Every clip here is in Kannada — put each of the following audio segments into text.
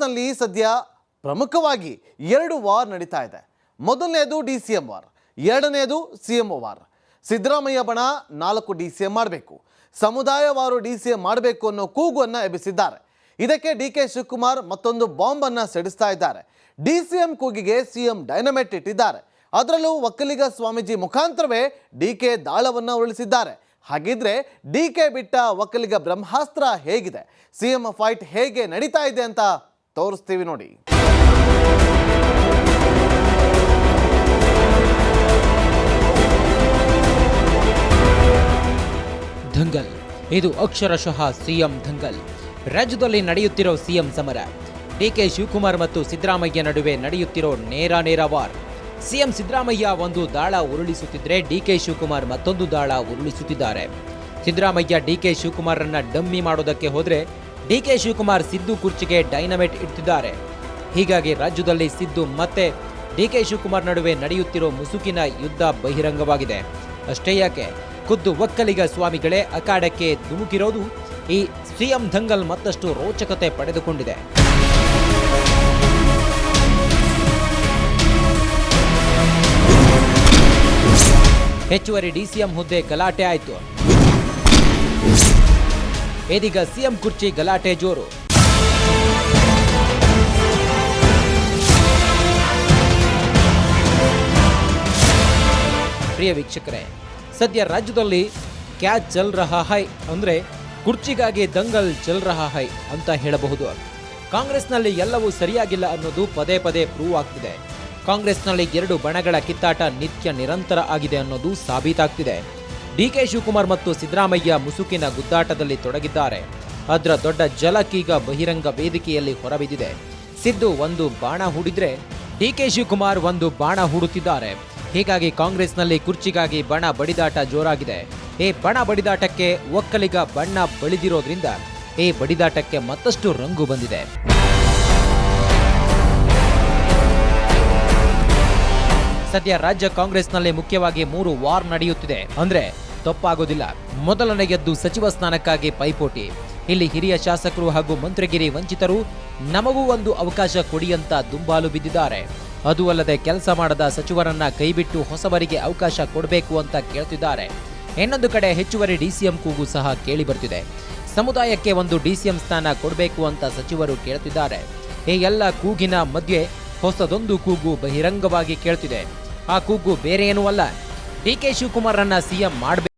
ಕಾಂಗ್ರೆಸ್ನಲ್ಲಿ ಸದ್ಯ ಪ್ರಮುಖವಾಗಿ ಎರಡು ವಾರ್ ನಡೀತಾ ಇದೆ. ಮೊದಲನೆಯದು ಡಿ ಸಿ ಎಂ ವಾರ್, ಎರಡನೇದು ಸಿ ಎಂ ವಾರ್. ಸಿದ್ದರಾಮಯ್ಯ ಬಣ ನಾಲ್ಕು ಡಿ ಸಿ ಎಂ ಮಾಡಬೇಕು. ಸಮುದಾಯವಾರು ಡಿ ಸಿ ಎಂ ಮಾಡಬೇಕು ಅನ್ನೋ ಕೂಗನ್ನು ಎಬ್ಬಿಸಿದ್ದಾರೆ. ಇದಕ್ಕೆ ಡಿ ಕೆ ಶಿವಕುಮಾರ್ ಮತ್ತೊಂದು ಬಾಂಬ್ ಅನ್ನ ಸಿಡಿಸ್ತಾ ಇದ್ದಾರೆ. ಡಿ ಸಿ ಎಂ ಕೂಗಿಗೆ ಸಿ ಎಂ ಡೈನಮೆಟ್ ಇಟ್ಟಿದ್ದಾರೆ. ಅದರಲ್ಲೂ ಒಕ್ಕಲಿಗ ಸ್ವಾಮೀಜಿ ಮುಖಾಂತರವೇ ಡಿ ಕೆ ದಾಳವನ್ನು ಉರುಳಿಸಿದ್ದಾರೆ. ಹಾಗಿದ್ರೆ ಡಿ ಕೆ ಬಿಟ್ಟ ಒಕ್ಕಲಿಗ ಬ್ರಹ್ಮಾಸ್ತ್ರ ಹೇಗಿದೆ? ಸಿ ಎಂ ಫೈಟ್ ಹೇಗೆ ನಡೀತಾ ಇದೆ ಅಂತ ತೋರಿಸ್ತೀವಿ ನೋಡಿ. ದಂಗಲ್. ಇದು ಅಕ್ಷರಶಃ ಸಿಎಂ ದಂಗಲ್. ರಾಜ್ಯದಲ್ಲಿ ನಡೆಯುತ್ತಿರೋ ಸಿಎಂ ಸಮರ. ಡಿಕೆ ಶಿವಕುಮಾರ್ ಮತ್ತು ಸಿದ್ದರಾಮಯ್ಯ ನಡುವೆ ನಡೆಯುತ್ತಿರೋ ನೇರ ನೇರ ವಾರ್. ಸಿಎಂ ಸಿದ್ದರಾಮಯ್ಯ ಒಂದು ದಾಳ ಉರುಳಿಸುತ್ತಿದ್ರೆ ಡಿಕೆ ಶಿವಕುಮಾರ್ ಮತ್ತೊಂದು ದಾಳ ಉರುಳಿಸುತ್ತಿದ್ದಾರೆ. ಸಿದ್ದರಾಮಯ್ಯ ಡಿಕೆ ಶಿವಕುಮಾರನ್ನ ಡಮ್ಮಿ ಮಾಡೋದಕ್ಕೆ ಹೋದ್ರೆ ಡಿಕೆ ಶಿವಕುಮಾರ್ ಸಿದ್ದು ಕುರ್ಚಿಗೆ ಡೈನಮೈಟ್ ಇಡ್ತಿದ್ದಾರೆ ಹೀಗಾಗಿ ರಾಜ್ಯದಲ್ಲಿ ಸಿದ್ದು ಮತ್ತೆ ಡಿಕೆ ಶಿವಕುಮಾರ್ ನಡುವೆ ನಡೆಯುತ್ತಿರೋ ಮುಸುಕಿನ ಯುದ್ಧ ಬಹಿರಂಗವಾಗಿದೆ. ಅಷ್ಟೇ ಯಾಕೆ? ಖುದ್ದು ಒಕ್ಕಲಿಗ ಸ್ವಾಮಿಗಳೇ ಅಖಾಡಕ್ಕೆ ಧುಮುಕಿರೋದು? ಈ ಸಿಎಂ ದಂಗಲ್ ಮತ್ತಷ್ಟು ರೋಚಕತೆ ಪಡೆದುಕೊಂಡಿದೆ. ಹೆಚ್ಚುವರಿ ಡಿಸಿಎಂ ಹುದ್ದೆ ಗಲಾಟೆ ಆಯಿತು. ಇದೀಗ ಸಿಎಂ ಕುರ್ಚಿ ಗಲಾಟೆ ಜೋರು. ಪ್ರಿಯ ವೀಕ್ಷಕರೇ, ಸದ್ಯ ರಾಜ್ಯದಲ್ಲಿ ಕ್ಯಾಚ್ ಚಲ್ ರಹಾ ಹೈ ಅಂದ್ರೆ ಕುರ್ಚಿಗಾಗಿ ದಂಗಲ್ ಚಲ್ ರಹಾ ಹೈ ಅಂತ ಹೇಳಬಹುದು. ಕಾಂಗ್ರೆಸ್ನಲ್ಲಿ ಎಲ್ಲವೂ ಸರಿಯಾಗಿಲ್ಲ ಅನ್ನೋದು ಪದೇ ಪದೇ ಪ್ರೂವ್ ಆಗ್ತಿದೆ. ಕಾಂಗ್ರೆಸ್ನಲ್ಲಿ ಎರಡು ಬಣಗಳ ಕಿತ್ತಾಟ ನಿತ್ಯ ನಿರಂತರ ಆಗಿದೆ ಅನ್ನೋದು ಸಾಬೀತಾಗ್ತಿದೆ. ಡಿಕೆ ಶಿವಕುಮಾರ್ ಮತ್ತು ಸಿದ್ದರಾಮಯ್ಯ ಮುಸುಕಿನ ಗುದ್ದಾಟದಲ್ಲಿ ತೊಡಗಿದ್ದಾರೆ. ಅದರ ದೊಡ್ಡ ಜಲಕೀಗ ಬಹಿರಂಗ ವೇದಿಕೆಯಲ್ಲಿ ಹೊರಬಿದ್ದಿದೆ. ಸಿದ್ದು ಒಂದು ಬಾಣ ಹೂಡಿದ್ರೆ, ಡಿಕೆ ಶಿವಕುಮಾರ್ ಒಂದು ಬಾಣ ಹೂಡುತ್ತಿದ್ದಾರೆ. ಹೀಗಾಗಿ ಕಾಂಗ್ರೆಸ್ನಲ್ಲಿ ಕುರ್ಚಿಗಾಗಿ ಬಣ ಬಡಿದಾಟ ಜೋರಾಗಿದೆ. ಈ ಬಣ ಬಡಿದಾಟಕ್ಕೆ ಒಕ್ಕಲಿಗ ಬಣ್ಣ ಬಳಿದಿರೋದ್ರಿಂದ ಈ ಬಡಿದಾಟಕ್ಕೆ ಮತ್ತಷ್ಟು ರಂಗು ಬಂದಿದೆ. ಸದ್ಯ ರಾಜ್ಯ ಕಾಂಗ್ರೆಸ್ನಲ್ಲಿ ಮುಖ್ಯವಾಗಿ ಮೂರು ವಾರ್ ನಡೆಯುತ್ತಿದೆ. ಅಂದ್ರೆ ತಪ್ಪಾಗೋದಿಲ್ಲ. ಮೊದಲನೇ ಗೆದ್ದು ಸಚಿವ ಸ್ಥಾನಕ್ಕಾಗಿ ಪೈಪೋಟಿ. ಇಲ್ಲಿ ಹಿರಿಯ ಶಾಸಕರು ಹಾಗೂ ಮಂತ್ರಿಗಿರಿ ವಂಚಿತರು ನಮಗೂ ಒಂದು ಅವಕಾಶ ಕೊಡಿ ಅಂತ ದುಂಬಾಲು ಬಿದ್ದಿದ್ದಾರೆ. ಅದು ಅಲ್ಲದೆ ಕೆಲಸ ಮಾಡದ ಸಚಿವರನ್ನ ಕೈಬಿಟ್ಟು ಹೊಸಬರಿಗೆ ಅವಕಾಶ ಕೊಡಬೇಕು ಅಂತ ಕೇಳ್ತಿದ್ದಾರೆ. ಇನ್ನೊಂದು ಕಡೆ ಹೆಚ್ಚುವರಿ ಡಿಸಿಎಂ ಕೂಗು ಸಹ ಕೇಳಿ ಬರ್ತಿದೆ ಸಮುದಾಯಕ್ಕೆ ಒಂದು ಡಿಸಿಎಂ ಸ್ಥಾನ ಕೊಡಬೇಕು ಅಂತ ಸಚಿವರು ಕೇಳ್ತಿದ್ದಾರೆ. ಈ ಎಲ್ಲ ಕೂಗಿನ ಮಧ್ಯೆ ಹೊಸದೊಂದು ಕೂಗು ಬಹಿರಂಗವಾಗಿ ಕೇಳ್ತಿದೆ. ಆ ಕೂಗು ಬೇರೆ ಏನೂ ಅಲ್ಲ. ಡಿಕೆ ಅನ್ನ ಸಿಎಂ ಮಾಡಬೇಕು.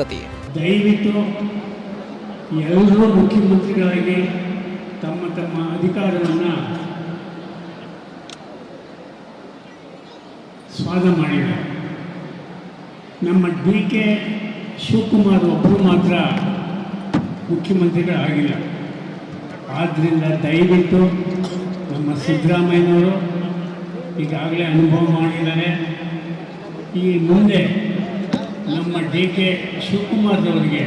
ಸಂಗತಿ. ದಯವಿಟ್ಟು ಎಲ್ಲರೂ ಮುಖ್ಯಮಂತ್ರಿಗಳಾಗಿ ತಮ್ಮ ತಮ್ಮ ಅಧಿಕಾರವನ್ನು ಸ್ವಾದ ಮಾಡಿದ ನಮ್ಮ ಡಿ ಕೆ ಶಿವಕುಮಾರ್ ಒಬ್ಬರು ಮಾತ್ರ ಮುಖ್ಯಮಂತ್ರಿಗಳಾಗಿಲ್ಲ. ಆದ್ದರಿಂದ ದಯವಿಟ್ಟು ನಮ್ಮ ಸಿದ್ದರಾಮಯ್ಯನವರು ಈಗಾಗಲೇ ಅನುಭವ ಮಾಡಿದ್ದಾರೆ. ಈ ಮುಂದೆ ನಮ್ಮ ಡಿ ಕೆ ಶಿವಕುಮಾರ್ನವರಿಗೆ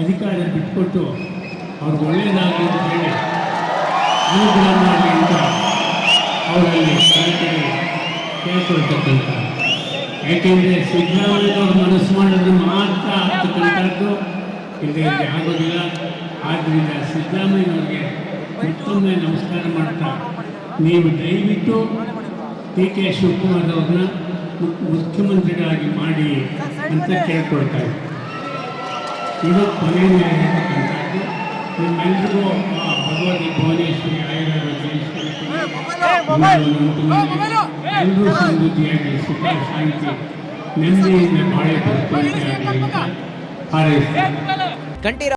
ಅಧಿಕಾರ ಬಿಟ್ಟುಕೊಟ್ಟು ಅವ್ರಿಗೆ ಒಳ್ಳೆಯದಾಗಲಿ ಅಂತ ಹೇಳಿ ಅನುಗ್ರಹ ಮಾಡಲಿ ಅಂತ ಅವರಲ್ಲಿ ಕಳಕಳಿ ಕೇಳ್ಕೊಳ್ತಕ್ಕಂಥ. ಯಾಕೆಂದರೆ ಸಿದ್ದರಾಮಯ್ಯನವ್ರು ಮನಸ್ಸು ಮಾಡೋದು ಮಾತ್ರ ಆಗ್ತಕ್ಕಂಥದ್ದು ಇದರಲ್ಲಿ ಆಗೋದಿಲ್ಲ. ಆದ್ದರಿಂದ ಸಿದ್ದರಾಮಯ್ಯನವ್ರಿಗೆ ಮತ್ತೊಮ್ಮೆ ನಮಸ್ಕಾರ ಮಾಡ್ತಾ, ನೀವು ದಯವಿಟ್ಟು ಡಿ ಕೆ ಶಿವಕುಮಾರ್ ಅವ್ರನ್ನ ಮುಖ್ಯಮಂತ್ರಿಗಳಾಗಿ ಮಾಡಿ ಅಂತ ಕೇಳ್ಕೊಳ್ತಾ ಇದ್ದೀನಿ ಇದು ಕೊನೆಯ ಹೇಳ್ತಕ್ಕಂಥದ್ದು ನಿಮ್ಮೆಲ್ರಿಗೂ ಆ ಭಗವತಿ ಭುವನೇಶ್ವರಿ, ಆಯುರ್ವೇದ ಎಲ್ಲರೂ ಸಮೃದ್ಧಿಯಾಗಿ ಸುಖ, ಶಾಂತಿ, ನೆಮ್ಮದಿಯಿಂದ ಬಾಳೆ ಬದುಕುವಂತೆ ಆಗಲಿ ಹಾರೈಸ್ತೀನಿ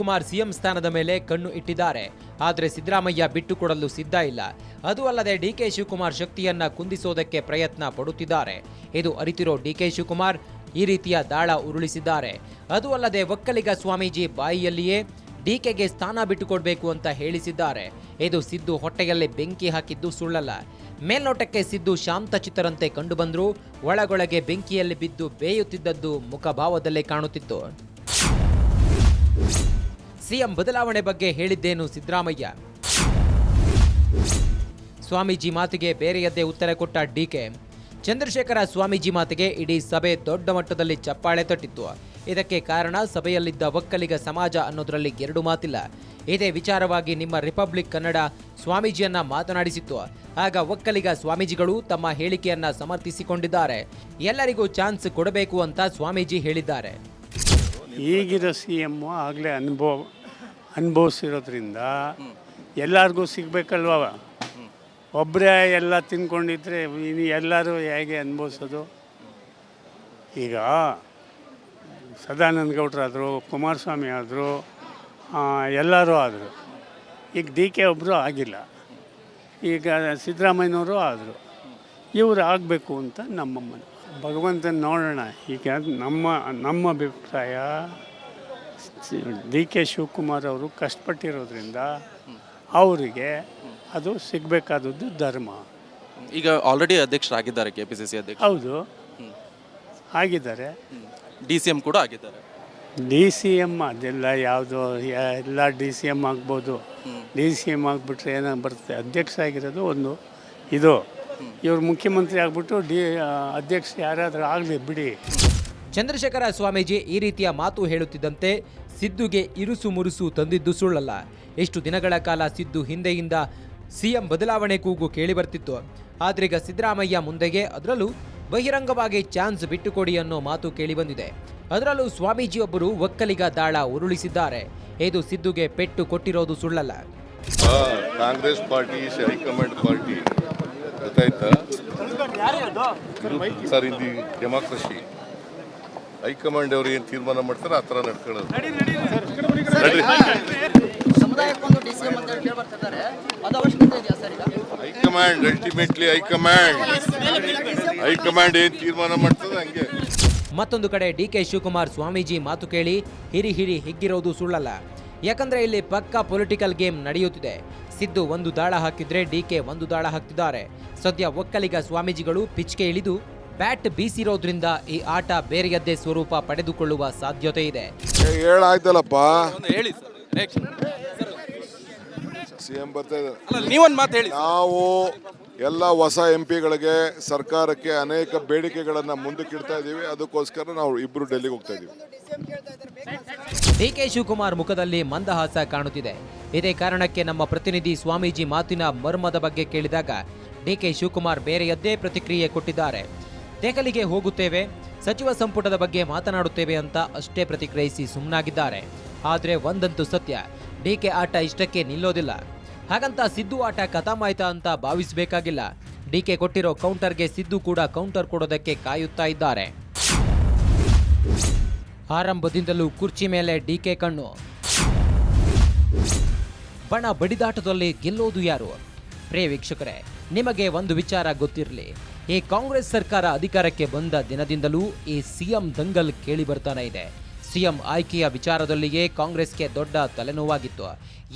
ಕುಮಾರ್ ಸಿಎಂ ಸ್ಥಾನದ ಮೇಲೆ ಕಣ್ಣು ಇಟ್ಟಿದ್ದಾರೆ. ಆದರೆ ಸಿದ್ದರಾಮಯ್ಯ ಬಿಟ್ಟುಕೊಡಲು ಸಿದ್ಧ ಇಲ್ಲ. ಅದು ಅಲ್ಲದೆ ಡಿಕೆ ಶಿವಕುಮಾರ್ ಶಕ್ತಿಯನ್ನ ಕುಂದಿಸೋದಕ್ಕೆ ಪ್ರಯತ್ನ ಪಡುತ್ತಿದ್ದಾರೆ. ಇದು ಅರಿತಿರೋ ಡಿಕೆ ಶಿವಕುಮಾರ್ ಈ ರೀತಿಯ ದಾಳ ಉರುಳಿಸಿದ್ದಾರೆ. ಅದು ಅಲ್ಲದೆ ಒಕ್ಕಲಿಗ ಸ್ವಾಮೀಜಿ ಬಾಯಿಯಲ್ಲಿಯೇ ಡಿಕೆಗೆ ಸ್ಥಾನ ಬಿಟ್ಟುಕೊಡ್ಬೇಕು ಅಂತ ಹೇಳಿಸಿದ್ದಾರೆ. ಇದು ಸಿದ್ದು ಹೊಟ್ಟೆಯಲ್ಲಿ ಬೆಂಕಿ ಹಾಕಿದ್ದು ಸುಳ್ಳಲ್ಲ. ಮೇಲ್ನೋಟಕ್ಕೆ ಸಿದ್ದು ಶಾಂತ ಚಿತ್ತರಂತೆ ಕಂಡುಬಂದರೂ, ಒಳಗೊಳಗೆ ಬೆಂಕಿಯಲ್ಲಿ ಬಿದ್ದು ಬೇಯುತ್ತಿದ್ದದ್ದು ಮುಖಭಾವದಲ್ಲೇ ಕಾಣುತ್ತಿತ್ತು. ಸಿಎಂ ಬದಲಾವಣೆ ಬಗ್ಗೆ ಹೇಳಿದ್ದೇನು ಸಿದ್ದರಾಮಯ್ಯ? ಸ್ವಾಮೀಜಿ ಮಾತಿಗೆ ಬೇರೆಯದ್ದೇ ಉತ್ತರ ಕೊಟ್ಟ ಡಿಕೆ ಚಂದ್ರಶೇಖರ ಸ್ವಾಮೀಜಿ ಮಾತಿಗೆ ಇಡೀ ಸಭೆ ದೊಡ್ಡ ಮಟ್ಟದಲ್ಲಿ ಚಪ್ಪಾಳೆ ತಟ್ಟಿತ್ತು. ಇದಕ್ಕೆ ಕಾರಣ ಸಭೆಯಲ್ಲಿದ್ದ ಒಕ್ಕಲಿಗ ಸಮಾಜ ಅನ್ನೋದರಲ್ಲಿ ಎರಡು ಮಾತಿಲ್ಲ. ಇದೇ ವಿಚಾರವಾಗಿ ನಿಮ್ಮ ರಿಪಬ್ಲಿಕ್ ಕನ್ನಡ ಸ್ವಾಮೀಜಿಯನ್ನ ಮಾತನಾಡಿಸಿತ್ತು. ಆಗ ಒಕ್ಕಲಿಗ ಸ್ವಾಮೀಜಿಗಳು ತಮ್ಮ ಹೇಳಿಕೆಯನ್ನ ಸಮರ್ಥಿಸಿಕೊಂಡಿದ್ದಾರೆ. ಎಲ್ಲರಿಗೂ ಚಾನ್ಸ್ ಕೊಡಬೇಕು ಅಂತ ಸ್ವಾಮೀಜಿ ಹೇಳಿದ್ದಾರೆ. ಈಗಿರೋ ಸಿ ಎಮ್ಮು ಆಗಲೇ ಅನುಭವ, ಅನುಭವಿಸಿರೋದ್ರಿಂದ ಎಲ್ಲರಿಗೂ ಸಿಗಬೇಕಲ್ವ ಒಬ್ಬರೇ ಎಲ್ಲ ತಿನ್ಕೊಂಡಿದ್ರೆ ಇನ್ನು ಎಲ್ಲರೂ ಹೇಗೆ ಅನುಭವಿಸೋದು? ಈಗ ಸದಾನಂದ ಗೌಡ್ರಾದರು ಕುಮಾರಸ್ವಾಮಿ ಆದರು ಎಲ್ಲರೂ ಆದರು. ಈಗ ಡಿ ಕೆ ಒಬ್ಬರು ಆಗಿಲ್ಲ. ಈಗ ಸಿದ್ದರಾಮಯ್ಯನವರು ಆದರು. ಇವರು ಆಗಬೇಕು ಅಂತ ನಮ್ಮ ಮನ ಭಗವಂತನ ನೋಡೋಣ. ಈಗ ನಮ್ಮ ನಮ್ಮ ಅಭಿಪ್ರಾಯ ಡಿ ಕೆ ಶಿವಕುಮಾರ್ ಅವರು ಕಷ್ಟಪಟ್ಟಿರೋದ್ರಿಂದ ಅವರಿಗೆ ಅದು ಸಿಗಬೇಕಾದದ್ದು ಧರ್ಮ. ಈಗ ಆಲ್ರೆಡಿ ಅಧ್ಯಕ್ಷರಾಗಿದ್ದಾರೆ ಕೆ ಪಿ ಸಿ ಸಿ ಅಧ್ಯಕ್ಷ. ಹೌದು. ಆಗಿದ್ದಾರೆ. ಡಿ ಸಿ ಎಂ ಕೂಡ ಆಗಿದ್ದಾರೆ. ಡಿ ಸಿ ಎಂ ಅದೆಲ್ಲ ಯಾವುದು ಎಲ್ಲ ಡಿ ಸಿ ಎಂ ಆಗ್ಬೋದು. ಡಿ ಸಿ ಎಂ ಆಗಿಬಿಟ್ರೆ ಏನಾಗ ಬರುತ್ತೆ? ಅಧ್ಯಕ್ಷ ಆಗಿರೋದು ಒಂದು ಇದು. ಇವ್ರು ಮುಖ್ಯಮಂತ್ರಿ ಆಗ್ಬಿಟ್ಟು ಡಿ ಅಧ್ಯಕ್ಷ ಯಾರಾದರೂ ಆಗಲಿ ಬಿಡಿ. ಚಂದ್ರಶೇಖರ ಸ್ವಾಮೀಜಿ ಈ ರೀತಿಯ ಮಾತು ಹೇಳುತ್ತಿದ್ದಂತೆ ಸಿದ್ದುಗೆ ಇರುಸು ಮುರುಸು ತಂದಿದ್ದು ಸುಳ್ಳಲ್ಲ. ಎಷ್ಟು ದಿನಗಳ ಕಾಲ ಸಿದ್ದು ಹಿಂದೆಯಿಂದ ಸಿಎಂ ಬದಲಾವಣೆ ಕೂಗು ಕೇಳಿ ಬರ್ತಿತ್ತು. ಆದ್ರೀಗ ಸಿದ್ದರಾಮಯ್ಯ ಮುಂದೆಗೆ ಅದರಲ್ಲೂ ಬಹಿರಂಗವಾಗಿ ಚಾನ್ಸ್ ಬಿಟ್ಟುಕೊಡಿ ಅನ್ನೋ ಮಾತು ಕೇಳಿಬಂದಿದೆ ಅದರಲ್ಲೂ ಸ್ವಾಮೀಜಿಯೊಬ್ಬರು ಒಕ್ಕಲಿಗ ದಾಳ ಉರುಳಿಸಿದ್ದಾರೆ. ಇದು ಸಿದ್ದುಗೆ ಪೆಟ್ಟು ಕೊಟ್ಟಿರೋದು ಸುಳ್ಳಲ್ಲ. Congress party high command party. ಗೊತ್ತಾಯ್ತಾ ಇದು ಸರ್ ಇಲ್ಲಿ ಡೆಮಾಕ್ರಸಿ. ಹೈಕಮಾಂಡ್ ಅವರು ಏನು ತೀರ್ಮಾನ ಮಾಡ್ತಾರೆ ಆ ಥರ ನಡ್ಕೊಳ್ಳೋದು. High command ultimately high command. High command ಏನು ತೀರ್ಮಾನ ಮಾಡ್ತದೆ ಹಂಗೆ. ಮತ್ತೊಂದು ಕಡೆ ಡಿ ಕೆ ಶಿವಕುಮಾರ್ ಸ್ವಾಮೀಜಿ ಮಾತು ಕೇಳಿ ಹಿರಿ ಹಿರಿ ಹಿಗ್ಗಿರೋದು ಸುಳ್ಳಲ್ಲ. ಯಾಕಂದ್ರೆ ಇಲ್ಲಿ ಪಕ್ಕಾ ಪೊಲಿಟಿಕಲ್ ಗೇಮ್ ನಡೆಯುತ್ತಿದೆ. ಸಿದ್ದು ಒಂದು ದಾಳ ಹಾಕಿದ್ರೆ ಡಿ ಕೆ ಒಂದು ದಾಳ ಹಾಕ್ತಿದ್ದಾರೆ. ಸದ್ಯ ಒಕ್ಕಲಿಗ ಸ್ವಾಮೀಜಿಗಳು ಪಿಚ್ಕೆ ಇಳಿದು ಬ್ಯಾಟ್ ಬೀಸಿರೋದ್ರಿಂದ ಈ ಆಟ ಬೇರೆಯದ್ದೇ ಸ್ವರೂಪ ಪಡೆದುಕೊಳ್ಳುವ ಸಾಧ್ಯತೆ ಇದೆ. ಹೇಳಾಯ್ತಲ್ಲಪ್ಪ. ಹೇಳಿ ಬರ್ತಾ ಇದ್ದಾರೆ. ನೀವೊಂದು ಮಾತು ಹೇಳಿ ನಾವು ಎಲ್ಲ ಹೊಸ ಎಂ ಪಿಗಳಿಗೆ ಸರ್ಕಾರಕ್ಕೆ ಅನೇಕ ಬೇಡಿಕೆಗಳನ್ನ ಮುಂದಕ್ಕಿಡ್ತಾ ಇದ್ದೀವಿ ಅದಕ್ಕೋಸ್ಕರ ನಾವು ಇಬ್ರು ಡೆಲ್ಲಿಗೆ ಹೋಗ್ತಾ ಇದ್ದೀವಿ ಡಿ ಕೆ ಶಿವಕುಮಾರ್ ಮುಖದಲ್ಲಿ ಮಂದಹಾಸ ಕಾಣುತ್ತಿದೆ. ಇದೇ ಕಾರಣಕ್ಕೆ ನಮ್ಮ ಪ್ರತಿನಿಧಿ ಸ್ವಾಮೀಜಿ ಮಾತಿನ ಮರ್ಮದ ಬಗ್ಗೆ ಕೇಳಿದಾಗ ಡಿ ಕೆ ಶಿವಕುಮಾರ್ ಬೇರೆಯದ್ದೇ ಪ್ರತಿಕ್ರಿಯೆ ಕೊಟ್ಟಿದ್ದಾರೆ. ದೆಹಲಿಗೆ ಹೋಗುತ್ತೇವೆ, ಸಚಿವ ಸಂಪುಟದ ಬಗ್ಗೆ ಮಾತನಾಡುತ್ತೇವೆ ಅಂತ ಅಷ್ಟೇ ಪ್ರತಿಕ್ರಿಯಿಸಿ ಸುಮ್ಮನಾಗಿದ್ದಾರೆ ಆದರೆ ಒಂದಂತೂ ಸತ್ಯ, ಡಿ ಕೆ ಆಟ ಇಷ್ಟಕ್ಕೆ ನಿಲ್ಲೋದಿಲ್ಲ. ಹಾಗಂತ ಸಿದ್ದು ಆಟ ಖತಮಾಯ್ತಾ ಅಂತ ಭಾವಿಸಬೇಕಾಗಿಲ್ಲ. ಡಿ ಕೆ ಕೊಟ್ಟಿರೋ ಕೌಂಟರ್ಗೆ ಸಿದ್ದು ಕೂಡ ಕೌಂಟರ್ ಕೊಡೋದಕ್ಕೆ ಕಾಯುತ್ತಾ ಇದ್ದಾರೆ. ಆರಂಭದಿಂದಲೂ ಕುರ್ಚಿ ಮೇಲೆ ಡಿಕೆ ಕಣ್ಣು. ಬಣ ಬಡಿದಾಟದಲ್ಲಿ ಗೆಲ್ಲೋದು ಯಾರು? ಪ್ರಿಯ ವೀಕ್ಷಕರೇ, ನಿಮಗೆ ಒಂದು ವಿಚಾರ ಗೊತ್ತಿರಲಿ. ಈ ಕಾಂಗ್ರೆಸ್ ಸರ್ಕಾರ ಅಧಿಕಾರಕ್ಕೆ ಬಂದ ದಿನದಿಂದಲೂ ಈ ಸಿಎಂ ದಂಗಲ್ ಕೇಳಿ ಬರ್ತಾನೆ ಇದೆ. ಸಿಎಂ ಆಯ್ಕೆಯ ವಿಚಾರದಲ್ಲಿಯೇ ಕಾಂಗ್ರೆಸ್ಗೆ ದೊಡ್ಡ ತಲೆನೋವಾಗಿತ್ತು.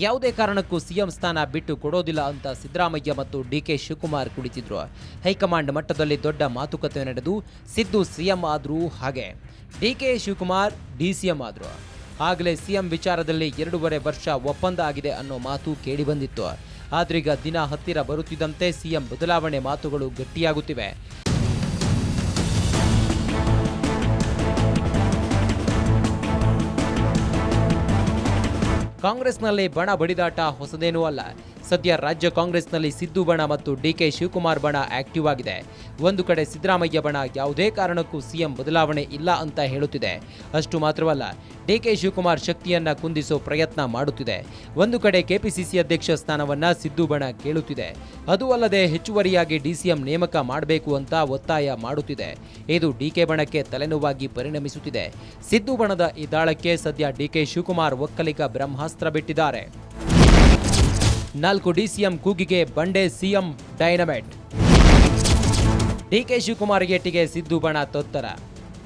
ಯಾವುದೇ ಕಾರಣಕ್ಕೂ ಸಿಎಂ ಸ್ಥಾನ ಬಿಟ್ಟು ಕೊಡೋದಿಲ್ಲ ಅಂತ ಸಿದ್ದರಾಮಯ್ಯ ಮತ್ತು ಡಿ ಕೆ ಶಿವಕುಮಾರ್ ಕುಳಿತಿದ್ರು. ಹೈಕಮಾಂಡ್ ಮಟ್ಟದಲ್ಲಿ ದೊಡ್ಡ ಮಾತುಕತೆ ನಡೆದು ಸಿದ್ದು ಸಿಎಂ ಆದರೂ ಹಾಗೆ. D K Shivakumar, D C M ಆದರು. ಆಗಲೇ ಸಿಎಂ ವಿಚಾರದಲ್ಲಿ ಎರಡೂವರೆ ವರ್ಷ ಒಪ್ಪಂದ ಆಗಿದೆ ಅನ್ನೋ ಮಾತು ಕೇಳಿಬಂದಿತ್ತು. ಆದ್ರೀಗ ದಿನ ಹತ್ತಿರ ಬರುತ್ತಿದ್ದಂತೆ ಸಿಎಂ ಬದಲಾವಣೆ ಮಾತುಗಳು ಗಟ್ಟಿಯಾಗುತ್ತಿವೆ. ಕಾಂಗ್ರೆಸ್ನಲ್ಲಿ ಬಣ ಬಡಿದಾಟ ಹೊಸದೇನೂ ಅಲ್ಲ. ಸದ್ಯ ರಾಜ್ಯ ಕಾಂಗ್ರೆಸ್ನಲ್ಲಿ ಸಿದ್ದು ಬಣ ಮತ್ತು ಡಿಕೆ ಶಿವಕುಮಾರ್ ಬಣ ಆಕ್ಟಿವ್ ಆಗಿದೆ. ಒಂದು ಕಡೆ ಸಿದ್ದರಾಮಯ್ಯ ಬಣ ಯಾವುದೇ ಕಾರಣಕ್ಕೂ ಸಿಎಂ ಬದಲಾವಣೆ ಇಲ್ಲ ಅಂತ ಹೇಳುತ್ತಿದೆ. ಅಷ್ಟು ಮಾತ್ರವಲ್ಲ, ಡಿಕೆ ಶಿವಕುಮಾರ್ ಶಕ್ತಿಯನ್ನ ಕುಂದಿಸೋ ಪ್ರಯತ್ನ ಮಾಡುತ್ತಿದೆ. ಒಂದು ಕಡೆ ಕೆಪಿಸಿಸಿ ಅಧ್ಯಕ್ಷ ಸ್ಥಾನವನ್ನ ಸಿದ್ದು ಬಣ ಕೇಳುತ್ತಿದೆ. ಅದು ಅಲ್ಲದೆ ಹೆಚ್ಚುವರಿಯಾಗಿ ಡಿಸಿಎಂ ನೇಮಕ ಮಾಡಬೇಕು ಅಂತ ಒತ್ತಾಯ ಮಾಡುತ್ತಿದೆ. ಇದು ಡಿಕೆ ಬಣಕ್ಕೆ ತಲೆನೋವಾಗಿ ಪರಿಣಮಿಸುತ್ತಿದೆ. ಸಿದ್ದು ಬಣದ ಈ ದಾಳಕ್ಕೆ ಸದ್ಯ ಡಿಕೆ ಶಿವಕುಮಾರ್ ಒಕ್ಕಲಿಗ ಬ್ರಹ್ಮಾಸ್ತ್ರ ಬಿಟ್ಟಿದ್ದಾರೆ. ನಾಲ್ಕು ಡಿಸಿಎಂ ಕೂಗಿಗೆ ಬಂಡೆ ಸಿಎಂ ಡೈನಮೈಟ್. ಡಿಕೆ ಶಿವಕುಮಾರ್ ಗೇಟಿಗೆ ಸಿದ್ದು ಬಣ ತೊತ್ತರ.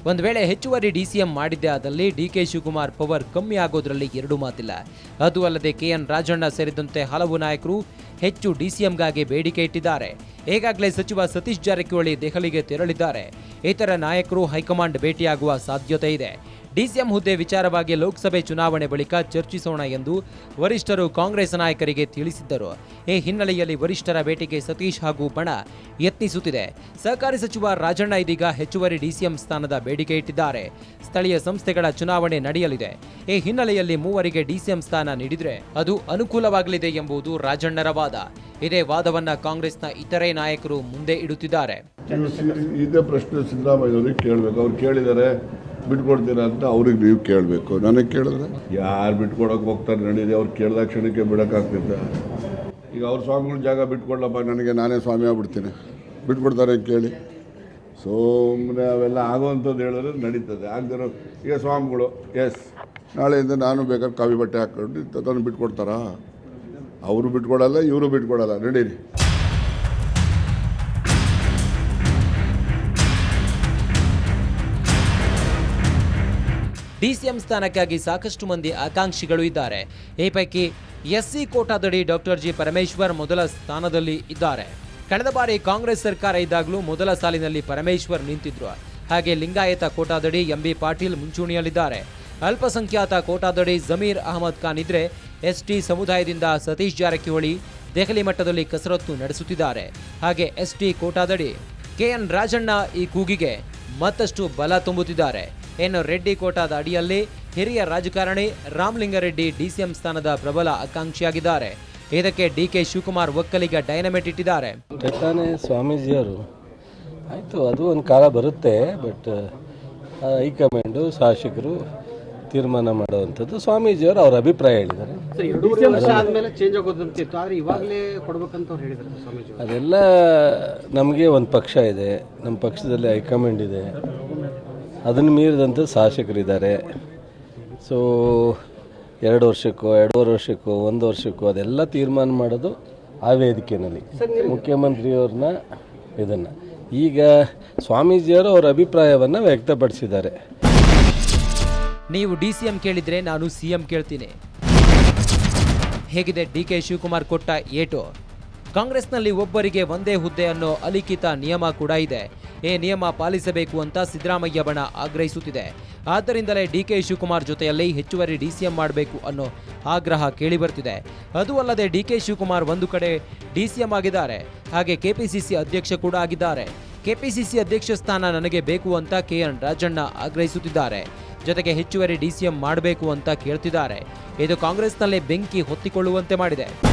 ಒಂದು ವೇಳೆ ಹೆಚ್ಚುವರಿ ಡಿಸಿಎಂ ಮಾಡಿದ್ದೇ ಆದಲ್ಲಿ ಡಿಕೆ ಶಿವಕುಮಾರ್ ಪವರ್ ಕಮ್ಮಿ ಆಗೋದ್ರಲ್ಲಿ ಎರಡು ಮಾತಿಲ್ಲ. ಅದು ಅಲ್ಲದೆ ಕೆಎನ್ ರಾಜಣ್ಣ ಸೇರಿದಂತೆ ಹಲವು ನಾಯಕರು ಹೆಚ್ಚು ಡಿಸಿಎಂಗಾಗಿ ಬೇಡಿಕೆ ಇಟ್ಟಿದ್ದಾರೆ. ಈಗಾಗಲೇ ಸಚಿವ ಸತೀಶ್ ಜಾರಕಿಹೊಳಿ ದೆಹಲಿಗೆ ತೆರಳಿದ್ದಾರೆ. ಇತರ ನಾಯಕರು ಹೈಕಮಾಂಡ್ ಭೇಟಿಯಾಗುವ ಸಾಧ್ಯತೆ ಇದೆ. ಡಿಸಿಎಂ ಹುದ್ದೆ ವಿಚಾರವಾಗಿ ಲೋಕಸಭೆ ಚುನಾವಣೆ ಬಳಿಕ ಚರ್ಚಿಸೋಣ ಎಂದು ವರಿಷ್ಠರು ಕಾಂಗ್ರೆಸ್ ನಾಯಕರಿಗೆ ತಿಳಿಸಿದ್ದರು. ಈ ಹಿನ್ನೆಲೆಯಲ್ಲಿ ವರಿಷ್ಠರ ಭೇಟಿಗೆ ಸತೀಶ್ ಹಾಗೂ ಬಣ ಯತ್ನಿಸುತ್ತಿದೆ. ಸಹಕಾರಿ ಸಚಿವ ರಾಜಣ್ಣ ಇದೀಗ ಹೆಚ್ಚುವರಿ ಡಿಸಿಎಂ ಸ್ಥಾನದ ಬೇಡಿಕೆ ಇಟ್ಟಿದ್ದಾರೆ. ಸ್ಥಳೀಯ ಸಂಸ್ಥೆಗಳ ಚುನಾವಣೆ ನಡೆಯಲಿದೆ. ಈ ಹಿನ್ನೆಲೆಯಲ್ಲಿ ಮೂವರಿಗೆ ಡಿಸಿಎಂ ಸ್ಥಾನ ನೀಡಿದ್ರೆ ಅದು ಅನುಕೂಲವಾಗಲಿದೆ ಎಂಬುದು ರಾಜಣ್ಣರ ವಾದ. ಇದೇ ವಾದವನ್ನ ಕಾಂಗ್ರೆಸ್ನ ಇತರೆ ನಾಯಕರು ಮುಂದೆ ಇಡುತ್ತಿದ್ದಾರೆ. ಪ್ರಶ್ನೆ ಕೇಳಬೇಕು. ಅವ್ರು ಕೇಳಿದ್ದಾರೆ ಬಿಟ್ಕೊಡ್ತೀರಾ ಅಂತ ಅವ್ರಿಗೆ ನೀವು ಕೇಳಬೇಕು. ನನಗೆ ಕೇಳಿದ್ರೆ? ಯಾರು ಬಿಟ್ಕೊಡೋಕೆ ಹೋಗ್ತಾರೆ ನಡೀರಿ ಅವ್ರು ಕೇಳಿದ ಕ್ಷಣಕ್ಕೆ ಬಿಡೋಕ್ಕಾಗ್ತಿದ್ದ ಈಗ ಅವ್ರ ಸ್ವಾಮಿಗಳ ಜಾಗ ಬಿಟ್ಕೊಡ್ಲಪ್ಪ, ನನಗೆ ನಾನೇ ಸ್ವಾಮಿ ಆಗ್ಬಿಡ್ತೀನಿ. ಬಿಟ್ಕೊಡ್ತಾರೆ ಕೇಳಿ. ಸುಮ್ಮನೆ ಅವೆಲ್ಲ ಆಗೋವಂಥದ್ದು ಹೇಳಿದ್ರೆ ನಡೀತದೆ. ಆಗದಿರೋ, ಈಗ ಸ್ವಾಮಿಗಳು, ಎಸ್, ನಾಳೆಯಿಂದ ನಾನು ಬೇಕಾದ್ರೆ ಕಾವಿ ಬಟ್ಟೆ ಹಾಕ್ಕೊಂಡು ತಂದು ಬಿಟ್ಕೊಡ್ತಾರಾ? ಅವರು ಬಿಟ್ಕೊಡಲ್ಲ, ಇವರು ಬಿಟ್ಕೊಡಲ್ಲ. ನಡೀರಿ. ಡಿಸಿಎಂ ಸ್ಥಾನಕ್ಕಾಗಿ ಸಾಕಷ್ಟು ಮಂದಿ ಆಕಾಂಕ್ಷಿಗಳು ಇದ್ದಾರೆ. ಈ ಪೈಕಿ ಎಸ್ಸಿ ಕೋಟಾದಡಿ ಡಾಕ್ಟರ್ ಜಿ ಪರಮೇಶ್ವರ್ ಮೊದಲ ಸ್ಥಾನದಲ್ಲಿ ಇದ್ದಾರೆ. ಕಳೆದ ಬಾರಿ ಕಾಂಗ್ರೆಸ್ ಸರ್ಕಾರ ಇದ್ದಾಗಲೂ ಮೊದಲ ಸಾಲಿನಲ್ಲಿ ಪರಮೇಶ್ವರ್ ನಿಂತಿದ್ರು. ಹಾಗೆ ಲಿಂಗಾಯತ ಕೋಟಾದಡಿ ಎಂಬಿ ಪಾಟೀಲ್ ಮುಂಚೂಣಿಯಲ್ಲಿದ್ದಾರೆ. ಅಲ್ಪಸಂಖ್ಯಾತ ಕೋಟಾದಡಿ ಜಮೀರ್ ಅಹಮದ್ ಖಾನ್ ಇದ್ರೆ ಎಸ್ಟಿ ಸಮುದಾಯದಿಂದ ಸತೀಶ್ ಜಾರಕಿಹೊಳಿ ದೆಹಲಿ ಮಟ್ಟದಲ್ಲಿ ಕಸರತ್ತು ನಡೆಸುತ್ತಿದ್ದಾರೆ. ಹಾಗೆ ಎಸ್ಟಿ ಕೋಟಾದಡಿ ಕೆಎನ್ ರಾಜಣ್ಣ ಈ ಕೂಗಿಗೆ ಮತ್ತಷ್ಟು ಬಲ ತುಂಬುತ್ತಿದ್ದಾರೆ. ಇನ್ನು ರೆಡ್ಡಿ ಕೋಟಾದ ಅಡಿಯಲ್ಲಿ ಹಿರಿಯ ರಾಜಕಾರಣಿ ರಾಮಲಿಂಗಾರೆಡ್ಡಿ ಡಿಸಿಎಂ ಸ್ಥಾನದ ಪ್ರಬಲ ಆಕಾಂಕ್ಷಿಯಾಗಿದ್ದಾರೆ. ಇದಕ್ಕೆ ಡಿಕೆ ಶಿವಕುಮಾರ್ ಒಕ್ಕಲಿಗ ಡೈನಮೇಟ್ ಇಟ್ಟಿದ್ದಾರೆ. ತಾನೇ ಸ್ವಾಮೀಜಿಯವರು. ಆಯಿತು ಅದು ಒಂದು ಕಾಲ ಬರುತ್ತೆ ಬಟ್ ಹೈಕಮಾಂಡು ಶಾಸಕರು ತೀರ್ಮಾನ ಮಾಡುವಂಥದ್ದು ಸ್ವಾಮೀಜಿಯವರು ಅವರ ಅಭಿಪ್ರಾಯ ಹೇಳಿದ್ದಾರೆ. ಎರಡೂವರೆ ವರ್ಷ ಆದ್ಮೇಲೆ ಚೇಂಜ್ ಆಗೋದಂತಿತ್ತು ಆದ್ರೆ ಇವಾಗಲೇ ಕೊಡ್ಬೇಕಂತ ಅವ್ರು ಹೇಳಿದ್ರು ಸ್ವಾಮೀಜಿ ಅದೆಲ್ಲ ನಮಗೆ ಒಂದು ಪಕ್ಷ ಇದೆ ನಮ್ಮ ಪಕ್ಷದಲ್ಲಿ ಹೈಕಮಾಂಡ್ ಇದೆ. ಅದನ್ನು ಮೀರಿದಂಥ ಶಾಸಕರಿದ್ದಾರೆ. ಸೊ ಎರಡು ವರ್ಷಕ್ಕೋ ಎರಡೂವರೆ ವರ್ಷಕ್ಕೋ ಒಂದು ವರ್ಷಕ್ಕೋ ಅದೆಲ್ಲ ತೀರ್ಮಾನ ಮಾಡೋದು ಆ ವೇದಿಕೆಯಲ್ಲಿ ಮುಖ್ಯಮಂತ್ರಿಯವ್ರನ್ನ ಇದನ್ನು. ಈಗ ಸ್ವಾಮೀಜಿಯವರು ಅವರ ಅಭಿಪ್ರಾಯವನ್ನು ವ್ಯಕ್ತಪಡಿಸಿದ್ದಾರೆ. ನೀವು ಡಿ ಸಿ ಎಂ ಕೇಳಿದರೆ ನಾನು ಸಿ ಎಂ ಕೇಳ್ತೀನಿ. ಹೇಗಿದೆ ಡಿ ಕೆ ಶಿವಕುಮಾರ್ ಕೊಟ್ಟ ಏಟು? ಕಾಂಗ್ರೆಸ್ನಲ್ಲಿ ಒಬ್ಬರಿಗೆ ಒಂದೇ ಹುದ್ದೆ ಅನ್ನೋ ಅಲಿಖಿತ ನಿಯಮ ಕೂಡ ಇದೆ. ಈ ನಿಯಮ ಪಾಲಿಸಬೇಕು ಅಂತ ಸಿದ್ದರಾಮಯ್ಯ ಬಣ ಆಗ್ರಹಿಸುತ್ತಿದೆ. ಆದ್ದರಿಂದಲೇ ಡಿಕೆ ಶಿವಕುಮಾರ್ ಜೊತೆಯಲ್ಲಿ ಹೆಚ್ಚುವರಿ ಡಿಸಿಎಂ ಮಾಡಬೇಕು ಅನ್ನೋ ಆಗ್ರಹ ಕೇಳಿಬರ್ತಿದೆ. ಅದು ಅಲ್ಲದೆ ಡಿಕೆ ಶಿವಕುಮಾರ್ ಒಂದು ಕಡೆ ಡಿಸಿಎಂ ಆಗಿದ್ದಾರೆ. ಹಾಗೆ ಕೆಪಿಸಿಸಿ ಅಧ್ಯಕ್ಷ ಕೂಡ ಆಗಿದ್ದಾರೆ. ಕೆಪಿಸಿಸಿ ಅಧ್ಯಕ್ಷ ಸ್ಥಾನ ನನಗೆ ಬೇಕು ಅಂತ ಕೆ ಎನ್ ರಾಜಣ್ಣ ಆಗ್ರಹಿಸುತ್ತಿದ್ದಾರೆ. ಜೊತೆಗೆ ಹೆಚ್ಚುವರಿ ಡಿಸಿಎಂ ಮಾಡಬೇಕು ಅಂತ ಕೇಳ್ತಿದ್ದಾರೆ. ಇದು ಕಾಂಗ್ರೆಸ್ನಲ್ಲೇ ಬೆಂಕಿ ಹೊತ್ತಿಕೊಳ್ಳುವಂತೆ ಮಾಡಿದೆ.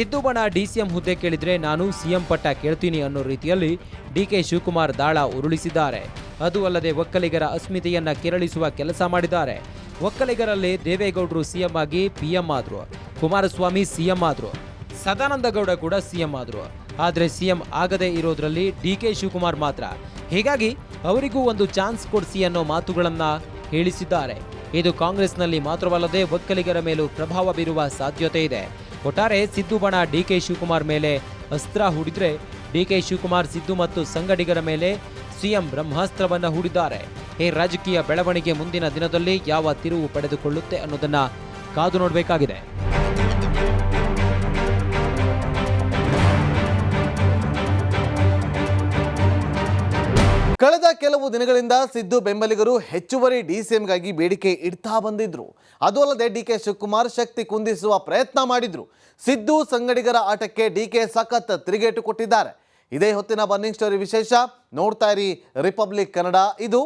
ಸಿದ್ದು ಬಣ ಡಿಸಿಎಂ ಹುದ್ದೆ ಕೇಳಿದ್ರೆ ನಾನು ಸಿಎಂ ಪಟ್ಟ ಕೇಳ್ತೀನಿ ಅನ್ನೋ ರೀತಿಯಲ್ಲಿ ಡಿಕೆ ಶಿವಕುಮಾರ್ ದಾಳ ಉರುಳಿಸಿದ್ದಾರೆ. ಅದು ಅಲ್ಲದೆ ಒಕ್ಕಲಿಗರ ಅಸ್ಮಿತೆಯನ್ನ ಕೆರಳಿಸುವ ಕೆಲಸ ಮಾಡಿದ್ದಾರೆ. ಒಕ್ಕಲಿಗರಲ್ಲಿ ದೇವೇಗೌಡರು ಸಿಎಂ ಆಗಿ ಪಿಎಂ ಆದ್ರು. ಕುಮಾರಸ್ವಾಮಿ ಸಿಎಂ ಆದ್ರು. ಸದಾನಂದ ಗೌಡ ಕೂಡ ಸಿಎಂ ಆದ್ರು. ಆದರೆ ಸಿಎಂ ಆಗದೆ ಇರೋದ್ರಲ್ಲಿ ಡಿಕೆ ಶಿವಕುಮಾರ್ ಮಾತ್ರ. ಹೀಗಾಗಿ ಅವರಿಗೂ ಒಂದು ಚಾನ್ಸ್ ಕೊಡಿಸಿ ಅನ್ನೋ ಮಾತುಗಳನ್ನ ಹೇಳಿಸಿದ್ದಾರೆ. ಇದು ಕಾಂಗ್ರೆಸ್ನಲ್ಲಿ ಮಾತ್ರವಲ್ಲದೆ ಒಕ್ಕಲಿಗರ ಮೇಲೂ ಪ್ರಭಾವ ಬೀರುವ ಸಾಧ್ಯತೆ ಇದೆ. ಒಟ್ಟಾರೆ ಸಿದ್ದು ಬಣ ಡಿಕೆ ಶಿವಕುಮಾರ್ ಮೇಲೆ ಅಸ್ತ್ರ ಹೂಡಿದ್ರೆ ಡಿಕೆ ಶಿವಕುಮಾರ್ ಸಿದ್ದು ಮತ್ತು ಸಂಗಡಿಗರ ಮೇಲೆ ಸಿಎಂ ಬ್ರಹ್ಮಾಸ್ತ್ರವನ್ನು ಹೂಡಿದ್ದಾರೆ. ಈ ರಾಜಕೀಯ ಬೆಳವಣಿಗೆ ಮುಂದಿನ ದಿನದಲ್ಲಿ ಯಾವ ತಿರುವು ಪಡೆದುಕೊಳ್ಳುತ್ತೆ ಅನ್ನೋದನ್ನ ಕಾದು ನೋಡಬೇಕಾಗಿದೆ. ಕಳೆದ ಕೆಲವು ದಿನಗಳಿಂದ ಸಿದ್ದು ಬೆಂಬಲಿಗರು ಹೆಚ್ಚುವರಿ ಡಿಸಿಎಂಗಾಗಿ ಬೇಡಿಕೆ ಇಡ್ತಾ ಬಂದಿದ್ರು. ಅದು ಅಲ್ಲದೆ ಡಿ ಕೆ ಶಿವಕುಮಾರ್ ಶಕ್ತಿ ಕುಂದಿಸುವ ಪ್ರಯತ್ನ ಮಾಡಿದ್ರು. ಸಿದ್ದು ಸಂಗಡಿಗರ ಆಟಕ್ಕೆ ಡಿ ಕೆ ಸಖತ್ ತಿರುಗೇಟು ಕೊಟ್ಟಿದ್ದಾರೆ. ಇದೇ ಹೊತ್ತಿನ ಬರ್ನಿಂಗ್ ಸ್ಟೋರಿ ವಿಶೇಷ ನೋಡ್ತಾ ರಿಪಬ್ಲಿಕ್ ಕನ್ನಡ. ಇದು